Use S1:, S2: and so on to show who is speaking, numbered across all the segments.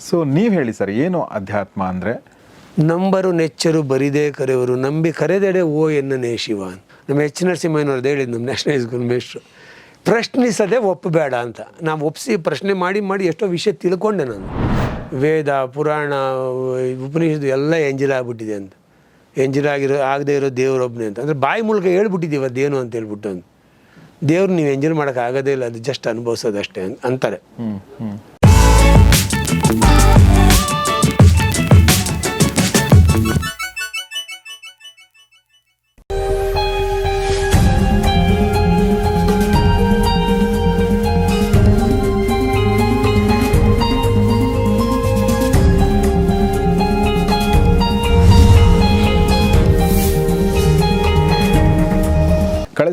S1: So ನೀವು ಹೇಳಿ sir ಏನು ಅಧ್ಯಾತ್ಮ ಅಂದರೆ?
S2: ನಂಬರು ನೆಚ್ಚರು ಬರಿದೇ ಕರೆಯವರು ನಂಬಿ ಕರೆದೆಡೆ ಓ ಎನ್ನನೇ ಶಿವ ಅಂತ. ನಮ್ಮ ಎಚ್ ನರಸಿಂಹಯ್ಯನವ್ರದ್ದು ಹೇಳಿದ್ದು ನಮ್ಮ ನ್ಯಾಷನಲ್ ಸ್ಕೂಲ್ ಮೇಷ್ಟ್ರು ಪ್ರಶ್ನಿಸದೆ ಒಪ್ಪಬೇಡ ಅಂತ. ನಾವು ಒಪ್ಪಿಸಿ ಪ್ರಶ್ನೆ ಮಾಡಿ ಮಾಡಿ ಎಷ್ಟೋ ವಿಷಯ ತಿಳ್ಕೊಂಡೆ ನಾನು. ವೇದ ಪುರಾಣ ಉಪನಿಷತ್ತು ಎಲ್ಲ ಎಂಜಿಲ್ ಆಗ್ಬಿಟ್ಟಿದೆ ಅಂತ. ಎಂಜಿಲ್ ಆಗಿರೋ ಆಗದೆ ಇರೋ ದೇವರೊಬ್ಬನೇ ಅಂತ. ಅಂದರೆ ಬಾಯಿ ಮೂಲಕ ಹೇಳ್ಬಿಟ್ಟಿದ್ದೀವಿ ಅದೇನು ಅಂತ ಹೇಳ್ಬಿಟ್ಟು ಅಂತ. ದೇವ್ರು ನೀವು ಎಂಜಾಯ್ ಮಾಡೋಕ್ಕಾಗೋದೇ ಆಗೋದೇ ಇಲ್ಲ ಅದು ಜಸ್ಟ್ ಅನುಭವಿಸೋದಷ್ಟೇ ಅಂತ- ಅಂತಾರೆ.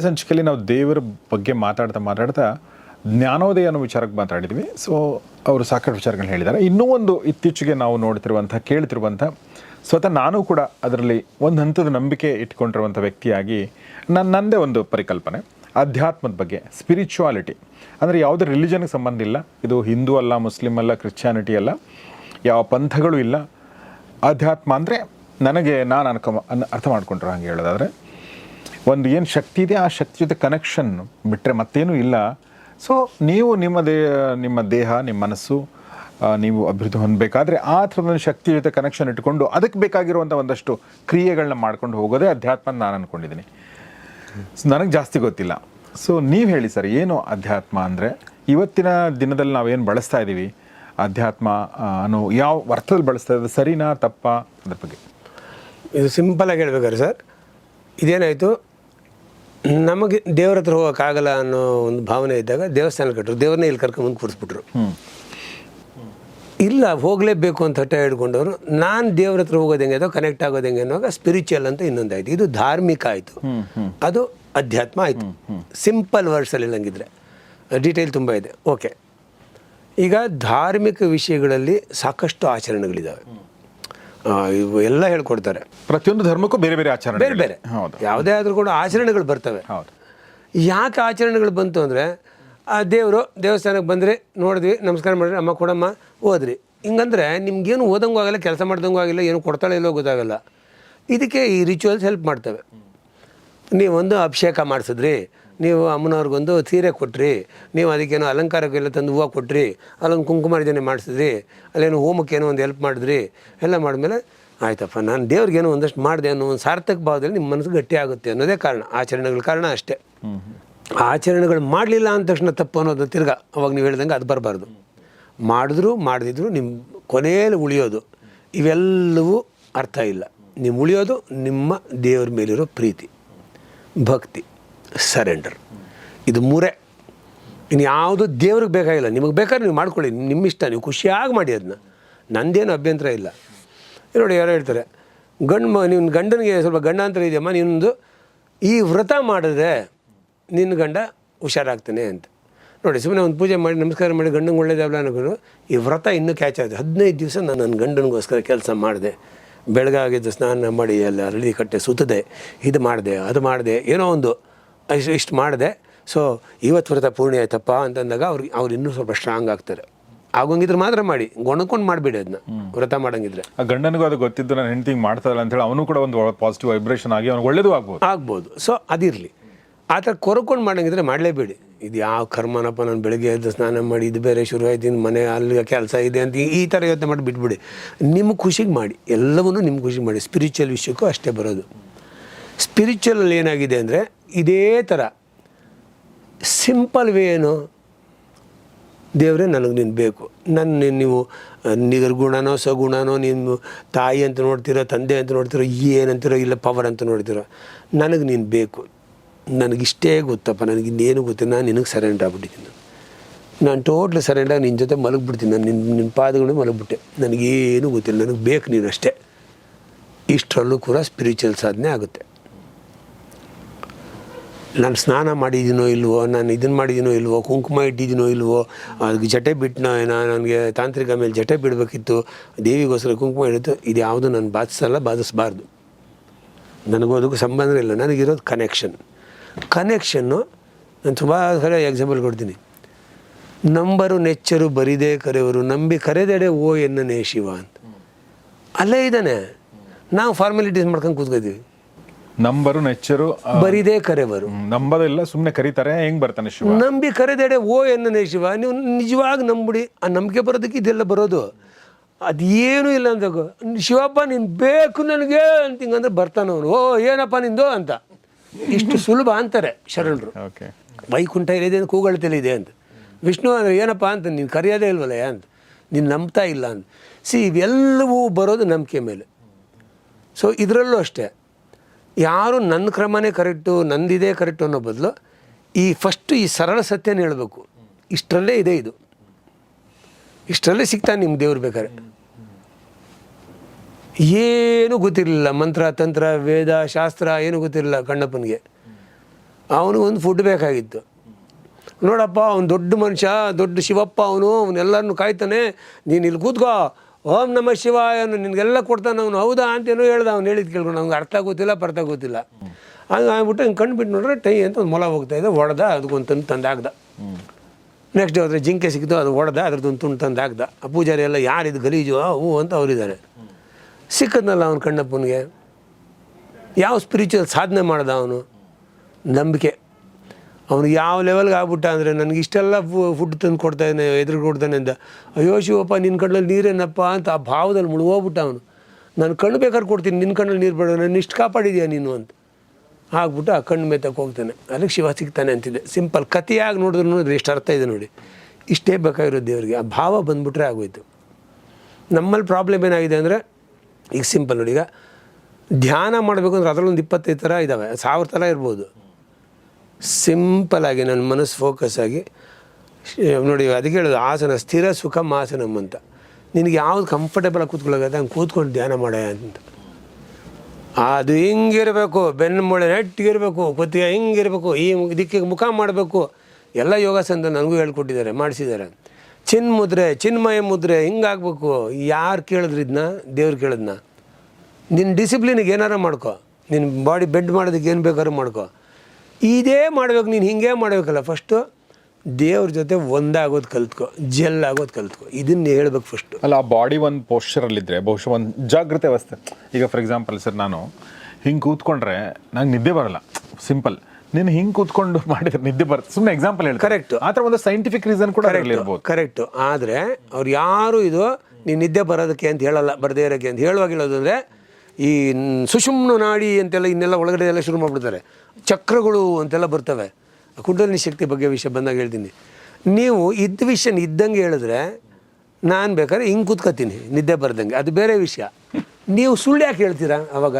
S1: ಸಂಚಿಕೆಯಲ್ಲಿ ನಾವು ದೇವರ ಬಗ್ಗೆ ಮಾತಾಡ್ತಾ ಮಾತಾಡ್ತಾ ಜ್ಞಾನೋದಯ ಅನ್ನೋ ವಿಚಾರಕ್ಕೆ ಮಾತಾಡಿದ್ವಿ. ಸೊ ಅವರು ಸಾಕಷ್ಟು ವಿಚಾರಗಳನ್ನ ಹೇಳಿದ್ದಾರೆ. ಇನ್ನೂ ಒಂದು ಇತ್ತೀಚೆಗೆ ನಾವು ನೋಡ್ತಿರುವಂಥ, ಕೇಳ್ತಿರುವಂಥ, ಸ್ವತಃ ನಾನು ಕೂಡ ಅದರಲ್ಲಿ ಒಂದು ಹಂತದ ನಂಬಿಕೆ ಇಟ್ಕೊಂಡಿರುವಂಥ ವ್ಯಕ್ತಿಯಾಗಿ ನನ್ನ ನನ್ನದೇ ಒಂದು ಪರಿಕಲ್ಪನೆ. ಅಧ್ಯಾತ್ಮದ ಬಗ್ಗೆ ಸ್ಪಿರಿಚುವಾಲಿಟಿ ಅಂದರೆ ಯಾವುದೇ ರಿಲಿಜನ್ಗೆ ಸಂಬಂಧ ಇಲ್ಲ. ಇದು ಹಿಂದೂ ಅಲ್ಲ ಮುಸ್ಲಿಮ್ ಅಲ್ಲ, ಕ್ರಿಶ್ಚಿಯಾನಿಟಿ ಅಲ್ಲ. ಯಾವ ಪಂಥಗಳು ಇಲ್ಲ. ಅಧ್ಯಾತ್ಮ ಅಂದರೆ ನನಗೆ ನಾನು ಅನ್ಕೊ, ಅನ್- ಅರ್ಥ ಮಾಡ್ಕೊಂಡ್ರು ಹಾಗೆ ಹೇಳೋದಾದರೆ. ಒಂದು ಏನು ಶಕ್ತಿ ಇದೆ, ಆ ಶಕ್ತಿ ಜೊತೆ ಕನೆಕ್ಷನ್ ಬಿಟ್ಟರೆ ಮತ್ತೇನೂ ಇಲ್ಲ. ಸೊ ನೀವು ನಿಮ್ಮ ದೇ, ನಿಮ್ಮ ದೇಹ, ನಿಮ್ಮ ಮನಸ್ಸು ನೀವು ಅಭಿವೃದ್ಧಿ ಹೊಂದಬೇಕಾದ್ರೆ ಆ ಥರದ ಒಂದು ಶಕ್ತಿ ಜೊತೆ ಕನೆಕ್ಷನ್ ಇಟ್ಕೊಂಡು ಅದಕ್ಕೆ ಬೇಕಾಗಿರುವಂಥ ಒಂದಷ್ಟು ಕ್ರಿಯೆಗಳನ್ನ ಮಾಡ್ಕೊಂಡು ಹೋಗೋದೇ ಅಧ್ಯಾತ್ಮ ನಾನು ಅಂದ್ಕೊಂಡಿದ್ದೀನಿ ನನಗೆ ಜಾಸ್ತಿ ಗೊತ್ತಿಲ್ಲ. ಸೊ ನೀವು ಹೇಳಿ ಸರ್, ಏನು ಅಧ್ಯಾತ್ಮ ಅಂದರೆ? ಇವತ್ತಿನ ದಿನದಲ್ಲಿ ನಾವೇನು ಬಳಸ್ತಾ ಇದ್ದೀವಿ ಅಧ್ಯಾತ್ಮ ಅನ್ನೋ ಯಾವ ಅರ್ಥದಲ್ಲಿ ಬಳಸ್ತಾ ಇದ್ದ ಸರಿನಾ, ತಪ್ಪಾ? ಅದ್ರ ಬಗ್ಗೆ.
S2: ಇದು ಸಿಂಪಲಾಗಿ ಹೇಳ್ಬೇಕಾದ್ರೆ ಸರ್, ಇದೇನಾಯಿತು? ನಮಗೆ ದೇವ್ರ ಹತ್ರ ಹೋಗೋಕ್ಕಾಗಲ್ಲ ಅನ್ನೋ ಒಂದು ಭಾವನೆ ಇದ್ದಾಗ ದೇವಸ್ಥಾನ ಕಟ್ಟರು. ದೇವ್ರನ್ನೇ ಇಲ್ಲಿ ಕರ್ಕೊಂಬಂದು ಕೂರಿಸ್ಬಿಟ್ರು. ಇಲ್ಲ ಹೋಗಲೇಬೇಕು ಅಂತ ಹಠ ಹಿಡ್ಕೊಂಡವರು ನಾನು ದೇವ್ರ ಹತ್ರ ಹೋಗೋದು ಹೆಂಗೆ ಅಥವಾ ಕನೆಕ್ಟ್ ಆಗೋದು ಹೆಂಗೆ ಅನ್ನುವಾಗ ಸ್ಪಿರಿಚುವಲ್ ಅಂತ ಇನ್ನೊಂದಾಯಿತು. ಇದು ಧಾರ್ಮಿಕ ಆಯಿತು. ಅದು ಅಧ್ಯಾತ್ಮ ಆಯಿತು. ಸಿಂಪಲ್ ವರ್ಡ್ಸಲ್ಲಿ ಹೇಳಂಗಿದ್ರೆ ಡೀಟೇಲ್ ತುಂಬ ಇದೆ. ಓಕೆ ಈಗ ಧಾರ್ಮಿಕ ವಿಷಯಗಳಲ್ಲಿ ಸಾಕಷ್ಟು ಆಚರಣೆಗಳಿದ್ದಾವೆ ಇವು ಎಲ್ಲ ಹೇಳ್ಕೊಡ್ತಾರೆ.
S1: ಪ್ರತಿಯೊಂದು ಧರ್ಮಕ್ಕೂ ಬೇರೆ ಬೇರೆ ಆಚರಣೆ
S2: ಬೇರೆ ಬೇರೆ.
S1: ಹೌದು.
S2: ಯಾವುದೇ ಆದರೂ ಕೂಡ ಆಚರಣೆಗಳು ಬರ್ತವೆ.
S1: ಹೌದು.
S2: ಯಾಕೆ ಆಚರಣೆಗಳು ಬಂತು ಅಂದರೆ ಆ ದೇವರು ದೇವಸ್ಥಾನಕ್ಕೆ ಬಂದರೆ ನೋಡಿದ್ವಿ ನಮಸ್ಕಾರ ಮಾಡಿರಿ ಅಮ್ಮ ಕೊಡಮ್ಮ ಹೋದ್ರಿ. ಹಿಂಗಂದ್ರೆ ನಿಮ್ಗೇನು ಓದಂಗೂ ಆಗಲ್ಲ ಕೆಲಸ ಮಾಡ್ದಂಗೂ ಆಗಿಲ್ಲ ಏನು ಕೊಡ್ತಾಳೆ ಇಲ್ಲೋ ಗೊತ್ತಾಗಲ್ಲ. ಇದಕ್ಕೆ ಈ ರಿಚುವಲ್ಸ್ ಹೆಲ್ಪ್ ಮಾಡ್ತವೆ. ನೀವೊಂದು ಅಭಿಷೇಕ ಮಾಡಿಸಿದ್ರಿ ನೀವು ಅಮ್ಮನವ್ರಿಗೊಂದು ಸೀರೆ ಕೊಟ್ರಿ, ನೀವು ಅದಕ್ಕೇನೋ ಅಲಂಕಾರಕ್ಕೆಲ್ಲ ತಂದು ಹೂವು ಕೊಟ್ರಿ, ಅಲ್ಲೊಂದು ಕುಂಕುಮಾರ್ಜನೆ ಮಾಡಿಸಿದ್ರಿ, ಅಲ್ಲೇನೋ ಹೋಮಕ್ಕೇನೋ ಒಂದು ಹೆಲ್ಪ್ ಮಾಡಿದ್ರಿ, ಎಲ್ಲ ಮಾಡಿದ್ಮೇಲೆ ಆಯ್ತಪ್ಪ, ನಾನು ದೇವ್ರಿಗೇನೋ ಒಂದಷ್ಟು ಮಾಡಿದೆ ಅನ್ನೋ ಒಂದು ಸಾರ್ಥಕ ಭಾವದಲ್ಲಿ ನಿಮ್ಮ ಮನಸ್ಸು ಗಟ್ಟಿ ಆಗುತ್ತೆ ಅನ್ನೋದೇ ಕಾರಣ, ಆಚರಣೆಗಳ ಕಾರಣ ಅಷ್ಟೇ. ಆಚರಣೆಗಳು ಮಾಡಲಿಲ್ಲ ಅಂದ ತಕ್ಷಣ ತಪ್ಪು ಅನ್ನೋದು ತಿರ್ಗ, ಅವಾಗ ನೀವು ಹೇಳ್ದಂಗೆ ಅದು ಬರಬಾರ್ದು. ಮಾಡಿದ್ರು, ಮಾಡದಿದ್ರು ನಿಮ್ಮ ಕೊನೆಯಲ್ಲಿ ಉಳಿಯೋದು, ಇವೆಲ್ಲವೂ ಅರ್ಥ ಇಲ್ಲ. ನಿಮ್ಮ ಉಳಿಯೋದು ನಿಮ್ಮ ದೇವ್ರ ಮೇಲಿರೋ ಪ್ರೀತಿ, ಭಕ್ತಿ. ಸರೆಂಡರ್. ಇದು ಮೂರೇ. ಇನ್ನು ಯಾವುದು ದೇವ್ರಿಗೆ ಬೇಕಾಗಿಲ್ಲ. ನಿಮಗೆ ಬೇಕಾದ್ರೆ ನೀವು ಮಾಡ್ಕೊಳ್ಳಿ. ನಿಮ್ಮ ಇಷ್ಟ. ನೀವು ಖುಷಿಯಾಗಿ ಮಾಡಿ ಅದನ್ನ ನಂದೇನು ಅಭ್ಯಂತರ ಇಲ್ಲ. ನೋಡಿ ಯಾರು ಹೇಳ್ತಾರೆ, ಗಂಡು ನಿನ್ನ ಗಂಡನಿಗೆ ಸ್ವಲ್ಪ ಗಂಡಾಂತರ ಇದೆಯಮ್ಮ ನಿನ್ನದು ಈ ವ್ರತ ಮಾಡಿದ್ರೆ ನಿನ್ನ ಗಂಡ ಹುಷಾರಾಗ್ತಾನೆ ಅಂತ. ನೋಡಿ ಸುಮ್ಮನೆ ಒಂದು ಪೂಜೆ ಮಾಡಿ, ನಮಸ್ಕಾರ ಮಾಡಿ, ಗಂಡಂಗೆ ಒಳ್ಳೇದಾಗಲ್ಲ ಅನ್ನೋದು. ಈ ವ್ರತ ಇನ್ನೂ ಕ್ಯಾಚ್ ಆಯಿತು ಹದಿನೈದು ದಿವಸ ನಾನು ನನ್ನ ಗಂಡನಿಗೋಸ್ಕರ ಕೆಲಸ ಮಾಡಿದೆ. ಬೆಳಗಾಗಿದ್ದು ಸ್ನಾನ ಮಾಡಿ, ಎಲ್ಲ ಹಳ್ಳಿ ಕಟ್ಟೆ ಸುತ್ತದೆ. ಇದು ಮಾಡಿದೆ, ಅದು ಮಾಡಿದೆ. ಏನೋ ಒಂದು ಇಷ್ಟು ಇಷ್ಟು ಮಾಡಿದೆ. ಸೊ ಇವತ್ತು ವ್ರತ ಪೂರ್ಣಿ ಆಯ್ತಪ್ಪ ಅಂತಂದಾಗ ಅವ್ರಿಗೆ ಅವ್ರು ಇನ್ನೂ ಸ್ವಲ್ಪ ಸ್ಟ್ರಾಂಗ್ ಆಗ್ತಾರೆ. ಆಗೋಂಗಿದ್ರೆ ಮಾತ್ರ ಮಾಡಿ. ಗೊಣಕೊಂಡು ಮಾಡಿಬಿಡಿ ಅದನ್ನ ವ್ರತ ಮಾಡಂಗಿದ್ರೆ.
S1: ಆ ಗಂಡನಿಗೂ ಅದು ಗೊತ್ತಿದ್ದು ನಾನು ಹೆಂಡತಿಗೆ ಮಾಡ್ತಾರಲ್ಲ ಅಂತ ಹೇಳಿ ಅವನು ಕೂಡ ಒಂದು ಪಾಸಿಟಿವ್ ವೈಬ್ರೇಷನ್ ಆಗಿ ಅವ್ನಿಗೆ ಒಳ್ಳೇದು ಆಗ್ಬೋದು.
S2: ಆಗ್ಬೋದು. ಸೊ ಅದಿರಲಿ. ಆ ಥರ ಕೊರಕೊಂಡು ಮಾಡಂಗಿದ್ರೆ ಮಾಡಲೇಬೇಡಿ. ಇದು ಯಾವ ಕರ್ಮನಪ್ಪ ನಾನು ಬೆಳಗ್ಗೆ ಎದ್ದು ಸ್ನಾನ ಮಾಡಿ ಇದು ಬೇರೆ ಶುರು ಆಯ್ತು ಇನ್ನು ಮನೆ ಅಲ್ಲಿ ಕೆಲಸ ಇದೆ ಅಂತ ಈ- ಈ ಥರ ಯೋಚನೆ ಮಾಡಿ ಬಿಟ್ಬಿಡಿ. ನಿಮ್ಮ ಖುಷಿಗೆ ಮಾಡಿ. ಎಲ್ಲವನ್ನೂ ನಿಮ್ಮ ಖುಷಿಗೆ ಮಾಡಿ. ಸ್ಪಿರಿಚುವಲ್ ವಿಷಯಕ್ಕೂ ಅಷ್ಟೇ ಬರೋದು. ಸ್ಪಿರಿಚುವಲ್ ಏನಾಗಿದೆ ಅಂದರೆ ಇದೇ ಥರ ಸಿಂಪಲ್ ವೇನು ದೇವರೇ ನನಗೆ ನೀನು ಬೇಕು ನನ್ನ ನೀವು ನಿರ್ಗುಣನೋ ಸಗುಣನೋ ನಿಮ್ಮ ತಾಯಿ ಅಂತ ನೋಡ್ತೀರೋ, ತಂದೆ ಅಂತ ನೋಡ್ತೀರೋ, ಏನಂತೀರೋ, ಇಲ್ಲ ಪವರ್ ಅಂತ ನೋಡ್ತೀರೋ, ನನಗೆ ನೀನು ಬೇಕು ನನಗಿಷ್ಟೇ ಗೊತ್ತಪ್ಪ, ನನಗೆ ಇನ್ನೇನು ಗೊತ್ತಿಲ್ಲ, ನಾನು ನಿನಗೆ ಸರೆಂಡರ್ ಆಗ್ಬಿಟ್ಟಿದ್ದೀನಿ. ನಾನು ಟೋಟ್ಲಿ ಸರೆಂಡರ್ ನಿನ್ನ ಜೊತೆ ಮಲಗಿಬಿಡ್ತೀನಿ. ನಾನು ನಿನ್ನ ನಿನ್ನ ಪಾದಗಳು ಮಲಗಿಬಿಟ್ಟೆ. ನನಗೇನು ಗೊತ್ತಿಲ್ಲ, ನನಗೆ ಬೇಕು ನೀನು ಅಷ್ಟೇ. ಇಷ್ಟರಲ್ಲೂ ಕೂಡ ಸ್ಪಿರಿಚುವಲ್ ಸಾಧನೆ ಆಗುತ್ತೆ. ನಾನು ಸ್ನಾನ ಮಾಡಿದ್ದೀನೋ ಇಲ್ವೋ, ನಾನು ಇದನ್ನು ಮಾಡಿದ್ದೀನೋ ಇಲ್ವೋ, ಕುಂಕುಮ ಇಟ್ಟಿದ್ದೀನೋ ಇಲ್ವೋ, ಅದಕ್ಕೆ ಜಟೆ ಬಿಟ್ಟನೋ ಏನೋ, ನನಗೆ ತಾಂತ್ರಿಕ ಮೇಲೆ ಜಟೆ ಬಿಡಬೇಕಿತ್ತು, ದೇವಿಗೋಸ್ಕರ ಕುಂಕುಮ ಇಡುತ್ತೆ, ಇದು ಯಾವುದು ನಾನು ಬಾಧಿಸಲ್ಲ, ಬಾಧಿಸಬಾರ್ದು. ನನಗೂ ಅದಕ್ಕೂ ಸಂಬಂಧ ಇಲ್ಲ, ನನಗಿರೋದು ಕನೆಕ್ಷನ್ ಕನೆಕ್ಷನ್ನು ನಾನು ತುಂಬ ಸಲ ಎಕ್ಸಾಂಪಲ್ ಕೊಡ್ತೀನಿ. ನಂಬರು ನೆಚ್ಚರು ಬರಿದೇ ಕರೆಯವರು, ನಂಬಿ ಕರೆದೆಡೆ ಓ ಎನ್ನನೇ ಶಿವ ಅಂತ. ಅಲ್ಲೇ ಇದ್ದಾನೆ. ನಾವು ಫಾರ್ಮಾಲಿಟೀಸ್ ಮಾಡ್ಕೊಂಡು ಕೂತ್ಕೋತೀವಿ
S1: ನಂಬರು ನೆಚ್ಚರು
S2: ಬರೀದೇ ಕರೆವರು.
S1: ನಂಬದೆಲ್ಲ ಸುಮ್ಮನೆ ಕರೀತಾರೆ ಹೆಂಗ್ ಬರ್ತಾನೆ ಶಿವ?
S2: ನಂಬಿ ಕರೆದೆಡೆ ಓ ಎನ್ನನೆ ಶಿವ ನೀವು ನಿಜವಾಗಿ ನಂಬಿಡಿ. ಆ ನಂಬಿಕೆ ಬರೋದಕ್ಕೆ ಇದೆಲ್ಲ ಬರೋದು. ಅದೇನು ಇಲ್ಲ ಅಂತ ಶಿವಪ್ಪ ನೀನು ಬೇಕು ನನಗೆ ಅಂತ ಹಿಂಗಂದ್ರೆ ಬರ್ತಾನೆ ಅವನು. ಓ ಏನಪ್ಪ ನಿಂದು ಅಂತ. ಇಷ್ಟು ಸುಲಭ ಅಂತಾರೆ ಶರಣರು.
S1: ಓಕೆ.
S2: ವೈಕುಂಠ ಇಲ್ಲಿದೆ ಅಂತ ಇದೆ ಅಂತ. ವಿಷ್ಣು ಅಂದರೆ ಏನಪ್ಪ ಅಂತ ನೀನು ಕರೆಯೋದೇ ಇಲ್ವಲ್ಲ ಅಂತ. ನೀನು ನಂಬ್ತಾ ಇಲ್ಲ ಅಂತ. ಸಿ ಇವೆಲ್ಲವೂ ಬರೋದು ನಂಬಿಕೆ ಮೇಲೆ. ಸೊ ಇದರಲ್ಲೂ ಅಷ್ಟೇ. ಯಾರು ನನ್ನ ಕ್ರಮನೇ ಕರೆಕ್ಟು, ನಂದಿದೆ ಕರೆಕ್ಟು ಅನ್ನೋ ಬದಲು ಈ ಫಸ್ಟು ಈ ಸರಳ ಸತ್ಯನ ಹೇಳಬೇಕು. ಇಷ್ಟರಲ್ಲೇ ಇದೆ ಇದು. ಇಷ್ಟರಲ್ಲೇ ಸಿಗ್ತಾನೆ ನಿಮ್ಮ ದೇವ್ರು ಬೇಕಾದ್ರೆ. ಏನೂ ಗೊತ್ತಿರಲಿಲ್ಲ, ಮಂತ್ರ, ತಂತ್ರ, ವೇದ, ಶಾಸ್ತ್ರ, ಏನೂ ಗೊತ್ತಿರಲಿಲ್ಲ ಕಣ್ಣಪ್ಪನಿಗೆ. ಒಂದು ಫುಡ್ ಬೇಕಾಗಿತ್ತು. ನೋಡಪ್ಪ, ಅವ್ನು ದೊಡ್ಡ ಮನುಷ್ಯ, ದೊಡ್ಡ ಶಿವಪ್ಪ ಅವನು ಅವನ್ನೆಲ್ಲರನ್ನು ಕಾಯ್ತಾನೆ, ನೀನು ಇಲ್ಲಿ ಕೂತ್ಕೋ ಓಂ ನಮ ಶಿವಾಯ ನಿನಗೆಲ್ಲ ಕೊಡ್ತಾನೆ ಅವನು. ಹೌದಾ ಅಂತೇನೋ ಹೇಳ್ದ, ಅವ್ನು ಹೇಳಿದ್ ಕೇಳ್ಕೊಂಡು ಅವ್ನಿಗೆ ಅರ್ಥ ಗೊತ್ತಿಲ್ಲ, ಪರ್ಥ ಗೊತ್ತಿಲ್ಲ. ಹಂಗೆ ಆಗ್ಬಿಟ್ಟು ಹಿಂಗೆ ಕಣ್ಣು ಬಿಟ್ಟು ನೋಡ್ರೆ ಟೈ ಅಂತ ಒಂದು ಮೊಲ ಹೋಗ್ತಾ ಇದೆ ಹೊಡೆದ ಅದಕ್ಕೊಂದು ತಂದು ತಂದು ಹಾಕ್ದ ನೆಕ್ಸ್ಟ್ ಡೇ ಹೋದ್ರೆ ಜಿಂಕೆ ಸಿಕ್ತು ಅದು ಹೊಡೆದ ಅದ್ರದ್ದೊಂದು ತುಂಡು ತಂದು ಹಾಕ್ದ ಆ ಪೂಜಾರಿ ಎಲ್ಲ ಯಾರಿದು ಗಲೀಜು ಹೂ ಅಂತ ಅವರಿದ್ದಾರೆ. ಸಿಕ್ಕದ್ನಲ್ಲ ಅವನು ಕಣ್ಣಪ್ಪನಿಗೆ. ಯಾವ ಸ್ಪಿರಿಚುವಲ್ ಸಾಧನೆ ಮಾಡ್ದ ಅವನು? ನಂಬಿಕೆ. ಅವನು ಯಾವ ಲೆವೆಲ್ಗೆ ಆಗ್ಬಿಟ್ಟ ಅಂದರೆ ನನಗೆ ಇಷ್ಟೆಲ್ಲ ಫುಡ್ ತಂದು ಕೊಡ್ತಾನೆ ಎದುರು ಕೊಡ್ತಾನೆ ಅಂತ. ಅಯ್ಯೋ ಶಿವಪ್ಪ ನಿನ್ನ ಕಣ್ಣಲ್ಲಿ ನೀರೇನಪ್ಪ ಅಂತ ಆ ಭಾವದಲ್ಲಿ ಮುಳುಗೋಗ್ಬಿಟ್ಟ ಅವನು. ನಾನು ಕಣ್ಣು ಬೇಕಾದ್ರೆ ಕೊಡ್ತೀನಿ ನಿನ್ನ ಕಣ್ಣಲ್ಲಿ ನೀರು ಬೇಡ, ನಾನು ಇಷ್ಟು ಕಾಪಾಡಿದ್ಯಾ ನೀನು ಅಂತ. ಆಗ್ಬಿಟ್ಟು ಆ ಕಣ್ಣು ಮೇತಕ್ಕೆ ಹೋಗ್ತಾನೆ. ಅದಕ್ಕೆ ಶಿವ ಸಿಗ್ತಾನೆ ಅಂತಿದೆ. ಸಿಂಪಲ್ ಕಥೆಯಾಗಿ ನೋಡಿದ್ರು ನೋಡಿದ್ರೆ ಎಷ್ಟು ಅರ್ಥ ಇದೆ ನೋಡಿ. ಇಷ್ಟೇ ಬೇಕಾಗಿರೋದು ದೇವರಿಗೆ. ಆ ಭಾವ ಬಂದುಬಿಟ್ರೆ ಆಗೋಯ್ತು. ನಮ್ಮಲ್ಲಿ ಪ್ರಾಬ್ಲಮ್ ಏನಾಗಿದೆ ಅಂದರೆ, ಈಗ ಸಿಂಪಲ್ ನೋಡಿ, ಈಗ ಧ್ಯಾನ ಮಾಡಬೇಕು ಅಂದ್ರೆ ಅದರಲ್ಲೊಂದು ಇಪ್ಪತ್ತೈದು ಥರ ಇದ್ದಾವೆ ಸಾವಿರ ಥರ ಇರ್ಬೋದು. ಸಿಂಪಲಾಗಿ ನನ್ನ ಮನಸ್ಸು ಫೋಕಸ್ ಆಗಿ ನೋಡಿ ಅದಕ್ಕೆ ಹೇಳೋದು ಆಸನ, ಸ್ಥಿರ ಸುಖ ಆಸನಂ ಅಂತ. ನಿನಗೆ ಯಾವ್ದು ಕಂಫರ್ಟೇಬಲ್ ಆಗಿ ಕೂತ್ಕೊಳ್ಳೋದು ಹಂಗೆ ಕೂತ್ಕೊಂಡು ಧ್ಯಾನ ಮಾಡ ಅಂತ. ಅದು ಹಿಂಗಿರಬೇಕು, ಬೆನ್ನು ಮೂಳೆ ನೆಟ್ಟಿಗಿರಬೇಕು, ಕುತ್ತಿಗೆ ಹಿಂಗಿರಬೇಕು, ಈ ದಿಕ್ಕಿಗೆ ಮುಖ ಮಾಡಬೇಕು. ಎಲ್ಲ ಯೋಗಾಸನದ ನನಗೂ ಹೇಳ್ಕೊಟ್ಟಿದ್ದಾರೆ, ಮಾಡಿಸಿದ್ದಾರೆ. ಚಿನ್ ಮುದ್ರೆ, ಚಿನ್ಮಯ ಮುದ್ರೆ ಹಿಂಗಾಗಬೇಕು. ಯಾರು ಕೇಳಿದ್ರು ಇದನ್ನ ದೇವ್ರು ಕೇಳಿದ್ನ. ನಿನ್ನ ಡಿಸಿಪ್ಲಿನಿಗೆ ಏನಾರ ಮಾಡ್ಕೊ. ನಿನ್ನ ಬಾಡಿ ಬೆಡ್ ಮಾಡೋದಕ್ಕೆ ಏನು ಬೇಕಾದ್ರೂ ಮಾಡ್ಕೊ. ಇದೇ ಮಾಡ್ಬೇಕು ನೀನು ಹಿಂಗೆ ಮಾಡಬೇಕಲ್ಲ ಫಸ್ಟು ದೇವ್ರ ಜೊತೆ ಒಂದಾಗೋದು ಕಲ್ತ್ಕೊ ಜೆಲ್ ಆಗೋದು ಕಲ್ತ್ಕೊ ಇದನ್ನ ಹೇಳ್ಬೇಕು ಫಸ್ಟು
S1: ಅಲ್ಲ ಆ ಬಾಡಿ ಒಂದು ಪೋಶ್ಚರಲ್ಲಿದ್ದರೆ ಬಹುಶಃ ಒಂದು ಜಾಗ್ರತೆ ವ್ಯವಸ್ಥೆ. ಈಗ ಫಾರ್ ಎಕ್ಸಾಂಪಲ್ ಸರ್ ನಾನು ಹಿಂಗೆ ಕೂತ್ಕೊಂಡ್ರೆ ನಂಗೆ ನಿದ್ದೆ ಬರಲ್ಲ. ಸಿಂಪಲ್ ನೀನು ಹಿಂಗೆ ಕೂತ್ಕೊಂಡು ಮಾಡಿದ್ರೆ ನಿದ್ದೆ ಬರುತ್ತೆ. ಸುಮ್ಮನೆ ಎಕ್ಸಾಂಪಲ್ ಹೇಳಿ
S2: ಕರೆಕ್ಟ್
S1: ಆ ಥರ ಒಂದು ಸೈಂಟಿಫಿಕ್ ರೀಸನ್ ಕೂಡ ಇರ್ಬೋದು.
S2: ಕರೆಕ್ಟು ಆದರೆ ಅವ್ರು ಯಾರು ಇದು ನೀನು ನಿದ್ದೆ ಬರೋದಕ್ಕೆ ಅಂತ ಹೇಳಲ್ಲ ಬರದೇ ಇರೋಕ್ಕೆ ಅಂತ ಹೇಳುವಾಗ ಹೇಳೋದಂದ್ರೆ ಈ ಸುಷುಮ್ನ ನಾಡಿ ಅಂತೆಲ್ಲ ಇನ್ನೆಲ್ಲ ಒಳಗಡೆ ಎಲ್ಲ ಶುರು ಮಾಡಿಬಿಡ್ತಾರೆ. ಚಕ್ರಗಳು ಅಂತೆಲ್ಲ ಬರ್ತವೆ. ಕುಂಡಲಿನಿ ಶಕ್ತಿ ಬಗ್ಗೆ ವಿಷಯ ಬಂದಾಗ ಹೇಳ್ತೀನಿ. ನೀವು ಇದ್ದ ವಿಷಯ ಇದ್ದಂಗೆ ಹೇಳಿದ್ರೆ ನಾನು ಬೇಕಾದ್ರೆ ಹಿಂಗೆ ಕೂತ್ಕೋತೀನಿ ನಿದ್ದೆ ಬರ್ದಂಗೆ. ಅದು ಬೇರೆ ವಿಷಯ. ನೀವು ಸುಳ್ಳು ಯಾಕೆ ಹೇಳ್ತೀರಾ ಅವಾಗ?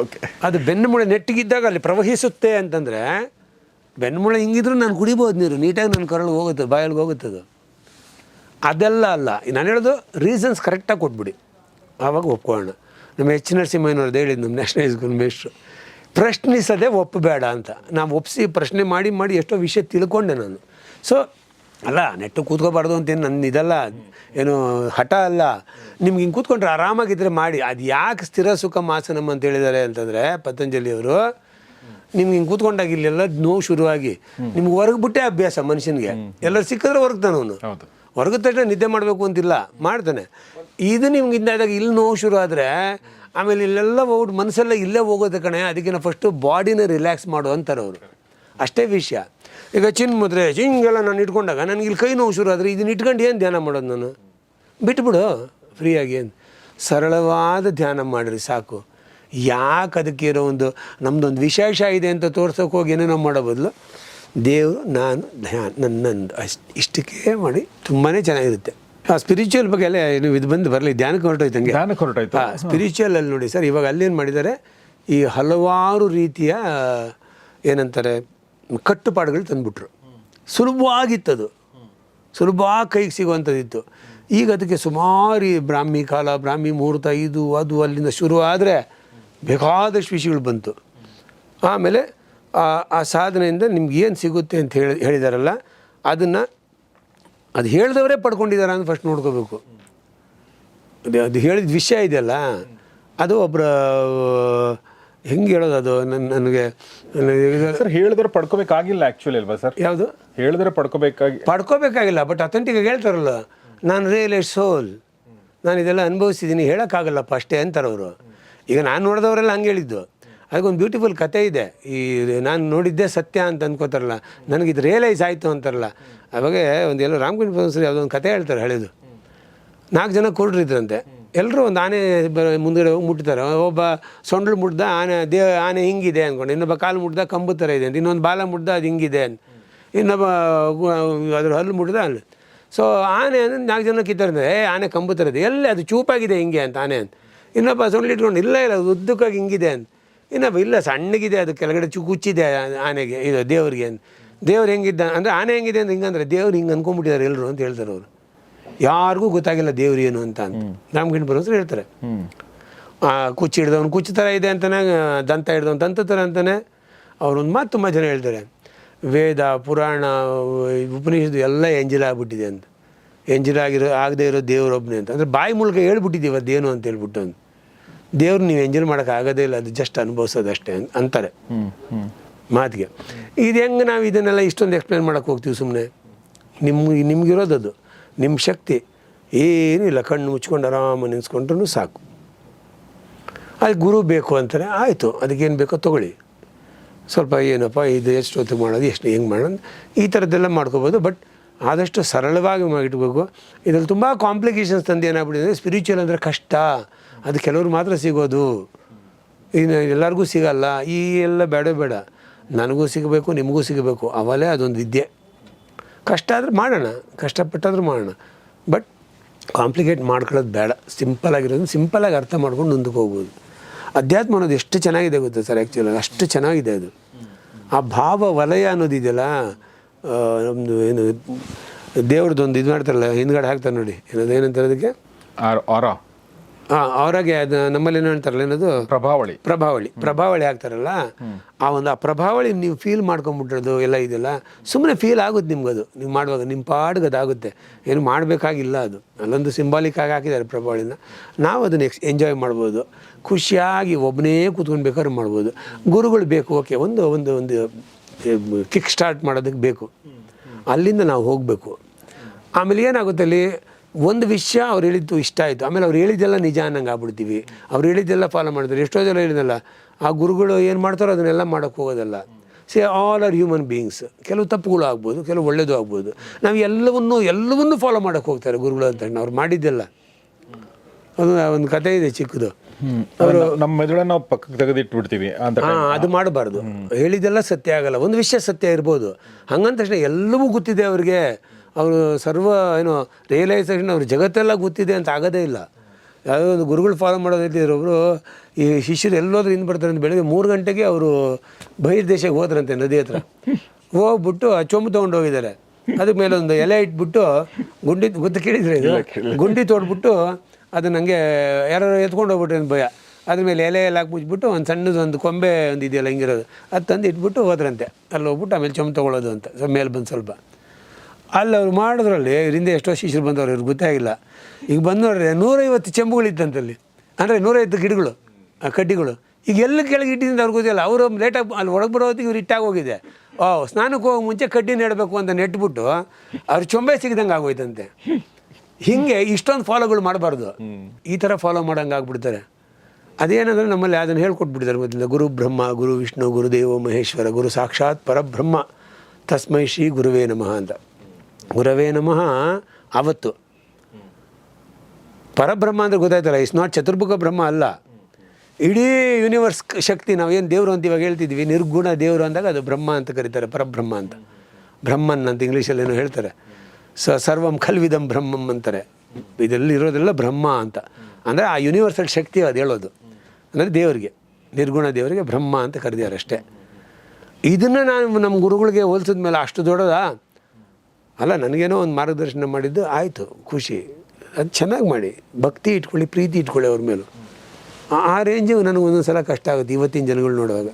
S1: ಓಕೆ
S2: ಅದು ಬೆನ್ನುಮೂಳೆ ನೆಟ್ಟಿಗಿದ್ದಾಗ ಅಲ್ಲಿ ಪ್ರವಹಿಸುತ್ತೆ ಅಂತಂದರೆ ಬೆನ್ನುಮೂಳೆ ಹಿಂಗಿದ್ರು ನಾನು ಕುಡಿಬೋದು ನೀರು. ನೀಟಾಗಿ ನನ್ನ ಕರಳು ಹೋಗುತ್ತೆ ಬಾಯಲ್ಲಿ ಹೋಗುತ್ತೆ ಅದು ಅದೆಲ್ಲ ಅಲ್ಲ. ನಾನು ಹೇಳೋದು ರೀಸನ್ಸ್ ಕರೆಕ್ಟಾಗಿ ಕೊಟ್ಬಿಡಿ. ಆವಾಗ ಒಪ್ಕೊಳ್ಳೋಣ. ನಮ್ಮ ಎಚ್ ನರಸಿಂಹಯ್ಯನವ್ರದ್ದು ಹೇಳಿದ್ದು ನಮ್ಮ ನ್ಯಾಷನಲ್ ಹೈಸ್ಕೂಲ್ ಮೇಷ್ಟ್ರು ಪ್ರಶ್ನಿಸದೆ ಒಪ್ಪಬೇಡ ಅಂತ. ನಾವು ಒಪ್ಪಿಸಿ ಪ್ರಶ್ನೆ ಮಾಡಿ ಮಾಡಿ ಎಷ್ಟೋ ವಿಷಯ ತಿಳ್ಕೊಂಡೆ ನಾನು. ಸೊ ಅಲ್ಲ ನೆಟ್ಟು ಕೂತ್ಕೋಬಾರ್ದು ಅಂತೇನು ನನ್ನ ಇದಲ್ಲ ಏನು ಹಠ ಅಲ್ಲ. ನಿಮ್ಗೆ ಹಿಂಗೆ ಕೂತ್ಕೊಂಡ್ರೆ ಆರಾಮಾಗಿದ್ದರೆ ಮಾಡಿ. ಅದು ಯಾಕೆ ಸ್ಥಿರ ಸುಖ ಮಾಸನಮ್ಮ ಅಂತ ಹೇಳಿದ್ದಾರೆ ಅಂತಂದರೆ ಪತಂಜಲಿಯವರು ನಿಮ್ಗೆ ಹಿಂಗೆ ಕೂತ್ಕೊಂಡಾಗ ಇಲ್ಲೆಲ್ಲ ನೋವು ಶುರುವಾಗಿ. ನಿಮ್ಗೆ ಹೊರಗ್ಬಿಟ್ಟೆ ಅಭ್ಯಾಸ ಮನುಷ್ಯನಿಗೆ. ಎಲ್ಲರೂ ಸಿಕ್ಕಿದ್ರೆ ಹೊರಗ್ತಾನೆ ಅವನು. ಹೊರಗಿದ ತಕ್ಷಣ ನಿದ್ದೆ ಮಾಡಬೇಕು ಅಂತಿಲ್ಲ ಮಾಡ್ತಾನೆ. ಇದು ನಿಮ್ಗೆ ಇದ್ದಾಗ ಇಲ್ಲಿ ನೋವು ಶುರು ಆದರೆ, ಆಮೇಲೆ ಇಲ್ಲೆಲ್ಲ ಹೋಗ್ಬಿಟ್ಟು ಮನಸ್ಸೆಲ್ಲ ಇಲ್ಲೇ ಹೋಗೋದು ಕಣೆ ಅದಕ್ಕಿಂತ ಫಸ್ಟು ಬಾಡಿನ ರಿಲ್ಯಾಕ್ಸ್ ಮಾಡು ಅಂತಾರೆ ಅವರು. ಅಷ್ಟೇ ವಿಷಯ. ಈಗ ಚಿನ್ ಮುದ್ರೆ, ಹಿಂಗೆಲ್ಲ ನಾನು ಇಟ್ಕೊಂಡಾಗ ನನಗೆ ಇಲ್ಲಿ ಕೈ ನೋವು ಶುರು ಆದರೆ ಇದನ್ನ ಇಟ್ಕೊಂಡು ಏನು ಧ್ಯಾನ ಮಾಡೋದು ನಾನು? ಬಿಟ್ಬಿಡು ಫ್ರೀಯಾಗಿ ಏನು? ಸರಳವಾದ ಧ್ಯಾನ ಮಾಡಿರಿ, ಸಾಕು. ಯಾಕೆ ಅದಕ್ಕೆ ಇರೋ ಒಂದು ನಮ್ಮದೊಂದು ವಿಶೇಷ ಇದೆ ಅಂತ ತೋರ್ಸೋಕೆ ಹೋಗಿ ಏನೇನೋ ಮಾಡೋ ಬದಲು, ದೇವರು, ನಾನು, ಧ್ಯಾನ, ನನ್ನಂದು ಅಷ್ಟು, ಇಷ್ಟಕ್ಕೆ ಮಾಡಿ ತುಂಬಾ ಚೆನ್ನಾಗಿರುತ್ತೆ. ಸ್ಪಿರಿಚುವಲ್ ಬಗ್ಗೆ ಎಲ್ಲ ನೀವು ಇದು ಬಂದು ಬರಲಿ ಧ್ಯಾನಕ್ಕೆ ಹೊರಟೋಯ್ತಂಗೆ.
S1: ಧ್ಯಾನಕ್ಕೆ ಹೊರಟೋಯ್ತು.
S2: ಸ್ಪಿರಿಚುವಲ್ ಅಲ್ಲಿ ನೋಡಿ ಸರ್ ಇವಾಗ ಅಲ್ಲೇನು ಮಾಡಿದ್ದಾರೆ ಈ ಹಲವಾರು ರೀತಿಯ ಏನಂತಾರೆ ಕಟ್ಟುಪಾಡುಗಳು ತಂದುಬಿಟ್ರು. ಸುಲಭವಾಗಿತ್ತದು. ಸುಲಭವಾಗಿ ಕೈಗೆ ಸಿಗುವಂಥದ್ದಿತ್ತು. ಈಗ ಅದಕ್ಕೆ ಸುಮಾರು ಬ್ರಾಹ್ಮಿ ಕಾಲ ಬ್ರಾಹ್ಮಿ ಮುಹೂರ್ತ ಇದು ಅದು ಅಲ್ಲಿಂದ ಶುರು ಆದರೆ ಬೇಕಾದಷ್ಟು ವಿಷಯಗಳು ಬಂತು. ಆಮೇಲೆ ಆ ಆ ಸಾಧನೆಯಿಂದ ನಿಮ್ಗೆ ಏನು ಸಿಗುತ್ತೆ ಅಂತ ಹೇಳಿ ಹೇಳಿದಾರಲ್ಲ ಅದನ್ನು ಅದು ಹೇಳಿದವರೇ ಪಡ್ಕೊಂಡಿದ್ದಾರೆ ಅಂತ ಫಸ್ಟ್ ನೋಡ್ಕೋಬೇಕು. ಅದು ಅದು ಹೇಳಿದ ವಿಷಯ ಇದೆಯಲ್ಲ ಅದು ಒಬ್ಬರ ಹೆಂಗೆ ಹೇಳೋದು ಅದು ನನ್ನ ನನಗೆ
S1: ಸರ್ ಹೇಳಿದ್ರೆ ಪಡ್ಕೋಬೇಕಾಗಿಲ್ಲ ಆ್ಯಕ್ಚುಲಿ ಅಲ್ವಾ ಸರ್
S2: ಯಾವುದು?
S1: ಹೇಳಿದ್ರೆ ಪಡ್ಕೋಬೇಕಾಗಿ
S2: ಪಡ್ಕೋಬೇಕಾಗಿಲ್ಲ ಬಟ್ ಅಥೆಂಟಿಕ್ ಹೇಳ್ತಾರಲ್ಲ ನಾನು ರಿಯಲ್ ಸೋಲ್ ನಾನು ಇದೆಲ್ಲ ಅನುಭವಿಸಿದ್ದೀನಿ ಹೇಳೋಕ್ಕಾಗಲ್ಲಪ್ಪ ಅಷ್ಟೇ ಅಂತಾರೆ ಅವರು ಈಗ ನಾನು ನೋಡಿದವರೆಲ್ಲ ಹಂಗೆ ಹೇಳಿದ್ದು. ಅದಕ್ಕೊಂದು ಬ್ಯೂಟಿಫುಲ್ ಕತೆ ಇದೆ. ಈ ನಾನು ನೋಡಿದ್ದೆ ಸತ್ಯ ಅಂತ ಅಂದ್ಕೋತಾರಲ್ಲ ನನಗೆ ಇದು ರಿಯಲೈಸ್ ಆಯಿತು ಅಂತಾರಲ್ಲ ಅವಾಗ ಒಂದು ಎಲ್ಲೋ ರಾಮಕೃಷ್ಣ ಪರಮಹಂಸರು ಯಾವುದೋ ಒಂದು ಕತೆ ಹೇಳ್ತಾರೆ ಹೇಳಿದ್ದು ನಾಲ್ಕು ಜನ ಇದ್ರಂತೆ. ಎಲ್ಲರೂ ಒಂದು ಆನೆ ಬ ಮುಂದ್ಗಡೆ ಹೋಗಿ ಮುಟ್ತಾರೆ. ಒಬ್ಬ ಸೊಂಡ್ಲು ಮುಟ್ದ, ಆನೆ ದೇ ಆನೆ ಹಿಂಗಿದೆ ಅಂದ್ಕೊಂಡು ಇನ್ನೊಬ್ಬ ಕಾಲು ಮುಟ್ದ, ಕಂಬು ಥರ ಇದೆ ಅಂತ. ಇನ್ನೊಂದು ಬಾಲ ಮುಟ್ದ, ಅದು ಹಿಂಗಿದೆ ಅಂತ. ಇನ್ನೊಬ್ಬ ಅದ್ರ ಹಲ್ಲು ಮುಟ್ದ, ಅಲ್ಲಿ. ಸೊ ಆನೆ ಅಂದ್ರೆ ನಾಲ್ಕು ಜನ ಕಿತ್ತಾರಂದ್ರೆ ಏ, ಆನೆ ಕಂಬು ಥರ ಇದೆ. ಎಲ್ಲಿ ಅದು ಚೂಪಾಗಿದೆ ಹಿಂಗೆ ಅಂತ, ಆನೆ ಅಂತ. ಇನ್ನೊಬ್ಬ ಸೊಂಡ್ಲು ಇಟ್ಕೊಂಡು, ಇಲ್ಲ ಇಲ್ಲ, ಉದ್ದಕ್ಕಾಗಿ ಹಿಂಗಿದೆ ಅಂತ. ಇನ್ನೊಬ್ಬ ಇಲ್ಲ ಸಣ್ಣಗಿದೆ ಅದು ಕೆಳಗಡೆ ಚು ಕುಚ್ಚಿದೆ ಆನೆಗೆ ಇದು ದೇವರಿಗೆ ಅಂತ. ದೇವ್ರು ಹೆಂಗಿದ್ದ ಅಂದರೆ ಆನೆ ಹೆಂಗಿದೆ ಅಂತ ಹಿಂಗಂದ್ರೆ ದೇವ್ರು ಹಿಂಗೆ ಅನ್ಕೊಂಡ್ಬಿಟ್ಟಿದ್ದಾರೆ ಎಲ್ಲರೂ ಅಂತ ಹೇಳ್ತಾರೆ ಅವರು. ಯಾರಿಗೂ ಗೊತ್ತಾಗಿಲ್ಲ ದೇವ್ರು ಏನು ಅಂತ ಅಂತ. ರಾಮಗಿಣ್ ಬರೋಸರು ಹೇಳ್ತಾರೆ. ಕುಚ್ಚು ಹಿಡ್ದವನು ಕುಚ್ಚು ಥರ ಇದೆ ಅಂತಾನೆ ದಂತ ಹಿಡ್ದವನು ದಂತ ಥರ ಅಂತಾನೆ. ಅವ್ರೊಂದು ಮಾತು ತುಂಬ ಜನ ಹೇಳ್ತಾರೆ. ವೇದ ಪುರಾಣ ಉಪನಿಷತ್ತು ಎಲ್ಲ ಎಂಜಿಲ್ ಆಗ್ಬಿಟ್ಟಿದೆ ಅಂತ. ಎಂಜಿಲ್ ಆಗಿರೋ ಆಗದೆ ಇರೋ ದೇವರೊಬ್ಬನೇ ಅಂತ. ಅಂದರೆ ಬಾಯಿ ಮೂಲಕ ಹೇಳ್ಬಿಟ್ಟಿದ್ದೀವಿ ಅದೇನು ಅಂತ ಹೇಳ್ಬಿಟ್ಟು ಅಂತ. ದೇವ್ರು ನೀವು ಎಂಜಾಯ್ ಮಾಡೋಕೆ ಆಗೋದೇ ಇಲ್ಲ ಅದು ಜಸ್ಟ್ ಅನುಭವಿಸೋದು ಅಷ್ಟೇ ಅಂತಾರೆ. ಮಾತಿಗೆ. ಇದು ಹೆಂಗೆ ನಾವು ಇದನ್ನೆಲ್ಲ ಇಷ್ಟೊಂದು ಎಕ್ಸ್ಪ್ಲೇನ್ ಮಾಡೋಕೆ ಹೋಗ್ತೀವಿ ಸುಮ್ಮನೆ ನಿಮ್ಮ ನಿಮ್ಗಿರೋದದು ನಿಮ್ಮ ಶಕ್ತಿ. ಏನಿಲ್ಲ ಕಣ್ಣು ಮುಚ್ಕೊಂಡು ಆರಾಮ ನೆನೆಸ್ಕೊಂಡ್ರೂ ಸಾಕು. ಅದು ಗುರು ಬೇಕು ಅಂತಾರೆ ಆಯಿತು ಅದಕ್ಕೇನು ಬೇಕೋ ತೊಗೊಳ್ಳಿ. ಸ್ವಲ್ಪ ಏನಪ್ಪ ಇದು ಎಷ್ಟು ಹೊತ್ತು ಮಾಡೋದು ಎಷ್ಟು ಹೆಂಗೆ ಮಾಡೋದು ಈ ಥರದ್ದೆಲ್ಲ ಮಾಡ್ಕೋಬೋದು. ಬಟ್ ಆದಷ್ಟು ಸರಳವಾಗಿ ಮಾಡಿಟ್ಬೇಕು. ಇದ್ರಲ್ಲಿ ತುಂಬ ಕಾಂಪ್ಲಿಕೇಶನ್ಸ್ ತಂದು ಏನಾಗ್ಬಿಟ್ಟಿದೆ ಸ್ಪಿರಿಚುವಲ್ ಅಂದರೆ ಕಷ್ಟ. ಅದು ಕೆಲವ್ರು ಮಾತ್ರ ಸಿಗೋದು. ಇನ್ನು ಎಲ್ಲರಿಗೂ ಸಿಗಲ್ಲ. ಈ ಎಲ್ಲ ಬೇಡ ಬೇಡ. ನನಗೂ ಸಿಗಬೇಕು, ನಿಮಗೂ ಸಿಗಬೇಕು. ಅವಲೇ ಅದೊಂದು ವಿದ್ಯೆ. ಕಷ್ಟ ಆದರೆ ಮಾಡೋಣ. ಕಷ್ಟಪಟ್ಟಾದ್ರೂ ಮಾಡೋಣ. ಬಟ್ ಕಾಂಪ್ಲಿಕೇಟ್ ಮಾಡ್ಕೊಳ್ಳೋದು ಬೇಡ. ಸಿಂಪಲ್ ಆಗಿರೋದು ಸಿಂಪಲಾಗಿ ಅರ್ಥ ಮಾಡ್ಕೊಂಡು ಮುಂದಕ್ಕೆ ಹೋಗ್ಬೋದು. ಅಧ್ಯಾತ್ಮ ಅನ್ನೋದು ಎಷ್ಟು ಚೆನ್ನಾಗಿದೆ ಗೊತ್ತಾ ಸರ್ ಆ್ಯಕ್ಚುಲಿ ಅಷ್ಟು ಚೆನ್ನಾಗಿದೆ ಅದು. ಆ ಭಾವ ವಲಯ ಅನ್ನೋದಿದೆಯಲ್ಲ ನಮ್ಮದು ಏನು, ದೇವ್ರದ್ದೊಂದು ಇದು ಮಾಡ್ತಾರಲ್ಲ, ಹಿಂದ್ಗಡೆ ಹಾಕ್ತಾರೆ ನೋಡಿ. ಏನಂತಾರೆ ಅದಕ್ಕೆ?
S1: ಆರ.
S2: ಹಾಂ ಅವ್ರಾಗೆ ಅದು ನಮ್ಮಲ್ಲಿ ಏನು ಹೇಳ್ತಾರಲ್ಲ ಏನದು?
S1: ಪ್ರಭಾವಳಿ.
S2: ಪ್ರಭಾವಳಿ. ಪ್ರಭಾವಳಿ ಆಗ್ತಾರಲ್ಲ? ಆ ಒಂದು ಆ ಪ್ರಭಾವಳಿ ನೀವು ಫೀಲ್ ಮಾಡ್ಕೊಂಬಿಟ್ಟಿರೋದು ಎಲ್ಲ ಇದೆಲ್ಲ ಸುಮ್ಮನೆ ಫೀಲ್ ಆಗುತ್ತೆ ನಿಮ್ಗದು ನೀವು ಮಾಡುವಾಗ ನಿಮ್ಮ ಪಾಡ್ಗೆ ಅದಾಗುತ್ತೆ ಏನು ಮಾಡಬೇಕಾಗಿಲ್ಲ ಅದು. ಅಲ್ಲೊಂದು ಸಿಂಬಾಲಿಕ್ ಆಗಿ ಹಾಕಿದ್ದಾರೆ ಪ್ರಭಾವಳಿನ. ನಾವು ಅದನ್ನು ಎಕ್ಸ್ ಎಂಜಾಯ್ ಮಾಡ್ಬೋದು. ಖುಷಿಯಾಗಿ ಒಬ್ಬನೇ ಕೂತ್ಕೊಂಡು ಬೇಕಾದ್ರೂ ಮಾಡ್ಬೋದು. ಗುರುಗಳು ಬೇಕು ಓಕೆ ಒಂದು ಒಂದು ಒಂದು ಕಿಕ್ ಸ್ಟಾರ್ಟ್ ಮಾಡೋದಕ್ಕೆ ಬೇಕು. ಅಲ್ಲಿಂದ ನಾವು ಹೋಗಬೇಕು. ಆಮೇಲೆ ಏನಾಗುತ್ತೆ ಅಲ್ಲಿ? ಒಂದು ವಿಷಯ ಅವ್ರು ಹೇಳಿದ್ದು ಇಷ್ಟ ಆಯಿತು. ಆಮೇಲೆ ಅವ್ರು ಹೇಳಿದ್ದೆಲ್ಲ ನಿಜ ಅನ್ನಂಗೆ ಆಗ್ಬಿಡ್ತೀವಿ. ಅವ್ರು ಹೇಳಿದ್ದೆಲ್ಲ ಫಾಲೋ ಮಾಡ್ತಾರೆ ಎಷ್ಟೋ ಜನ ಹೇಳಿದ್ನಲ್ಲ ಆ ಗುರುಗಳು ಏನು ಮಾಡ್ತಾರೋ ಅದನ್ನೆಲ್ಲ ಮಾಡೋಕ್ಕೆ ಹೋಗೋದಲ್ಲ. Say all are human beings ಕೆಲವು ತಪ್ಪುಗಳು ಆಗ್ಬೋದು ಕೆಲವು ಒಳ್ಳೇದು ಆಗ್ಬೋದು. ನಾವು ಎಲ್ಲವನ್ನು ಎಲ್ಲವನ್ನೂ ಫಾಲೋ ಮಾಡೋಕ್ಕೆ ಹೋಗ್ತಾರೆ ಗುರುಗಳು ಅಂತ ಅವ್ರು ಮಾಡಿದ್ದೆಲ್ಲ. ಅದು ಒಂದು ಕತೆ ಇದೆ ಚಿಕ್ಕದು.
S1: ಅವರು ನಮ್ಮ ಮೆದುಳನ್ನ ನಾವು ಪಕ್ಕಕ್ಕೆ ತೆಗೆದಿಟ್ಬಿಡ್ತೀವಿ ಅಂತ
S2: ಹಾಂ ಅದು ಮಾಡಬಾರ್ದು. ಹೇಳಿದ್ದೆಲ್ಲ ಸತ್ಯ ಆಗಲ್ಲ. ಒಂದು ವಿಷಯ ಸತ್ಯ ಇರ್ಬೋದು. ಹಂಗಂತ ತಕ್ಷಣ ಎಲ್ಲವೂ ಗೊತ್ತಿದೆ ಅವ್ರಿಗೆ. ಅವರು ಸರ್ವ ಏನು ರಿಯಲೈಸೇಷನ್ ಅವ್ರ ಜಗತ್ತೆಲ್ಲ ಗೊತ್ತಿದೆ ಅಂತ ಆಗೋದೇ ಇಲ್ಲ. ಯಾವುದೋ ಒಂದು ಗುರುಗಳು ಫಾಲೋ ಮಾಡೋದಿದ್ರು ಒಬ್ಬರು ಈ ಶಿಷ್ಯರು ಎಲ್ಲೋದ್ರೂ ಹಿಂದೆ ಬರ್ತಾರೆ ಅಂತ ಬೆಳಗ್ಗೆ ಮೂರು ಗಂಟೆಗೆ ಅವರು ಬಹಿರ್ದೇಶಕ್ಕೆ ಹೋದ್ರಂತೆ ನದಿ ಹತ್ರ. ಹೋಗ್ಬಿಟ್ಟು ಆ ಚೊಂಬು ತೊಗೊಂಡು ಹೋಗಿದ್ದಾರೆ. ಅದಕ್ಕೆ ಮೇಲೆ ಒಂದು ಎಲೆ ಇಟ್ಬಿಟ್ಟು ಗುಂಡಿ ಗೊತ್ತು ಕೇಳಿದ್ರೆ ಇದು? ಗುಂಡಿ ತೋಡ್ಬಿಟ್ಟು ಅದು ನನಗೆ ಯಾರು ಎತ್ಕೊಂಡು ಹೋಗ್ಬಿಟ್ರೆ ಭಯ. ಅದ್ರ ಮೇಲೆ ಎಲೆ ಎಲ್ಲ ಹಾಕಿ ಮುಚ್ಬಿಟ್ಟು ಒಂದು ಸಣ್ಣದು ಒಂದು ಕೊಂಬೆ ಒಂದು ಇದೆಯಲ್ಲ ಹಿಂಗಿರೋದು. ಅದು ತಂದು ಇಟ್ಬಿಟ್ಟು ಹೋದ್ರಂತೆ. ಅಲ್ಲಿ ಹೋಗ್ಬಿಟ್ಟು ಆಮೇಲೆ ಚೊಂಬು ತೊಗೊಳ್ಳೋದು ಅಂತ. ಮೇಲೆ ಬಂದು ಸ್ವಲ್ಪ. ಅಲ್ಲಿ ಅವ್ರು ಮಾಡಿದ್ರಲ್ಲಿ ಇದರಿಂದ ಎಷ್ಟೋ ಶಿಷ್ಯರು ಬಂದವ್ರು, ಇವ್ರಿಗೆ ಗೊತ್ತಾಗಿಲ್ಲ ಈಗ ಬಂದವ್ರೆ ನೂರೈವತ್ತು ಚೆಂಬುಗಳಿತ್ತಂತಲ್ಲಿ. ಅಂದರೆ ನೂರೈವತ್ತು ಗಿಡಗಳು ಕಡ್ಡಿಗಳು. ಈಗ ಎಲ್ಲ ಕೆಳಗೆ ಇಟ್ಟಿದ್ದು ಅವ್ರಿಗೆ ಗೊತ್ತಿಲ್ಲ. ಅವರು ಲೇಟಾಗಿ ಅಲ್ಲಿ ಒಳಗೆ ಬರೋ ಹೊತ್ತಿಗೆ ಇವ್ರು ಇಟ್ಟಾಗಿ ಹೋಗಿದೆ. ಓ, ಸ್ನಾನಕ್ಕೆ ಹೋಗಿ ಮುಂಚೆ ಕಡ್ಡಿ ನೆಡಬೇಕು ಅಂತ ನೆಟ್ಬಿಟ್ಟು ಅವ್ರ ಚೊಂಬೆ ಸಿಗ್ದಂಗೆ ಆಗೋಯ್ತಂತೆ. ಹಿಂಗೆ ಇಷ್ಟೊಂದು ಫಾಲೋಗಳು ಮಾಡಬಾರ್ದು. ಈ ಥರ ಫಾಲೋ ಮಾಡೋಂಗೆ ಆಗ್ಬಿಡ್ತಾರೆ. ಅದೇನಂದ್ರೆ ನಮ್ಮಲ್ಲಿ ಅದನ್ನು ಹೇಳ್ಕೊಟ್ಬಿಡ್ತಾರೆ ಮೊದಲಿಂದ. ಗುರು ಬ್ರಹ್ಮ, ಗುರು ವಿಷ್ಣು ಗುರುದೇವ ಮಹೇಶ್ವರ, ಗುರು ಸಾಕ್ಷಾತ್ ಪರಬ್ರಹ್ಮ. ತಸ್ಮೈ ಶ್ರೀ ಗುರುವೇ ನಮಃ ಅಂತ. ಗುರವೇ ನಮಃ. ಅವತ್ತು ಪರಬ್ರಹ್ಮ ಅಂದರೆ ಗೊತ್ತಾಯ್ತಲ್ಲ ಇಟ್ಸ್ ನಾಟ್ ಚತುರ್ಭುಖ ಬ್ರಹ್ಮ ಅಲ್ಲ. ಇಡೀ ಯೂನಿವರ್ಸ್ ಶಕ್ತಿ ನಾವೇನು ದೇವರು ಅಂತ ಇವಾಗ ಹೇಳ್ತಿದ್ವಿ, ನಿರ್ಗುಣ ದೇವರು ಅಂದಾಗ ಅದು ಬ್ರಹ್ಮ ಅಂತ ಕರೀತಾರೆ, ಪರಬ್ರಹ್ಮ ಅಂತ. ಬ್ರಹ್ಮನ್ ಅಂತ ಇಂಗ್ಲೀಷಲ್ಲಿ ಏನೋ ಹೇಳ್ತಾರೆ. ಸ, ಸರ್ವಂ ಖಲ್ವಿದಂ ಬ್ರಹ್ಮಂ ಅಂತಾರೆ. ಇದೆಲ್ಲ ಇರೋದೆಲ್ಲ ಬ್ರಹ್ಮ ಅಂತ. ಅಂದರೆ ಆ ಯೂನಿವರ್ಸಲ್ ಶಕ್ತಿ ಅದು ಹೇಳೋದು. ಅಂದರೆ ದೇವರಿಗೆ, ನಿರ್ಗುಣ ದೇವರಿಗೆ ಬ್ರಹ್ಮ ಅಂತ ಕರೆದಿದ್ದಾರೆ ಅಷ್ಟೇ. ಇದನ್ನು ನಾನು ನಮ್ಮ ಗುರುಗಳಿಗೆ ಹೋಲಿಸಿದ ಮೇಲೆ ಅಷ್ಟು ದೊಡ್ಡದಾ? ಅಲ್ಲ, ನನಗೇನೋ ಒಂದು ಮಾರ್ಗದರ್ಶನ ಮಾಡಿದ್ದು ಆಯಿತು, ಖುಷಿ. ಅದು ಚೆನ್ನಾಗಿ ಮಾಡಿ. ಭಕ್ತಿ ಇಟ್ಕೊಳ್ಳಿ, ಪ್ರೀತಿ ಇಟ್ಕೊಳ್ಳಿ ಅವ್ರ ಮೇಲೂ. ಆ- ರೇಂಜಿಗೆ ನನಗೆ ಒಂದೊಂದು ಸಲ ಕಷ್ಟ ಆಗುತ್ತೆ ಇವತ್ತಿನ ಜನಗಳು ನೋಡುವಾಗ.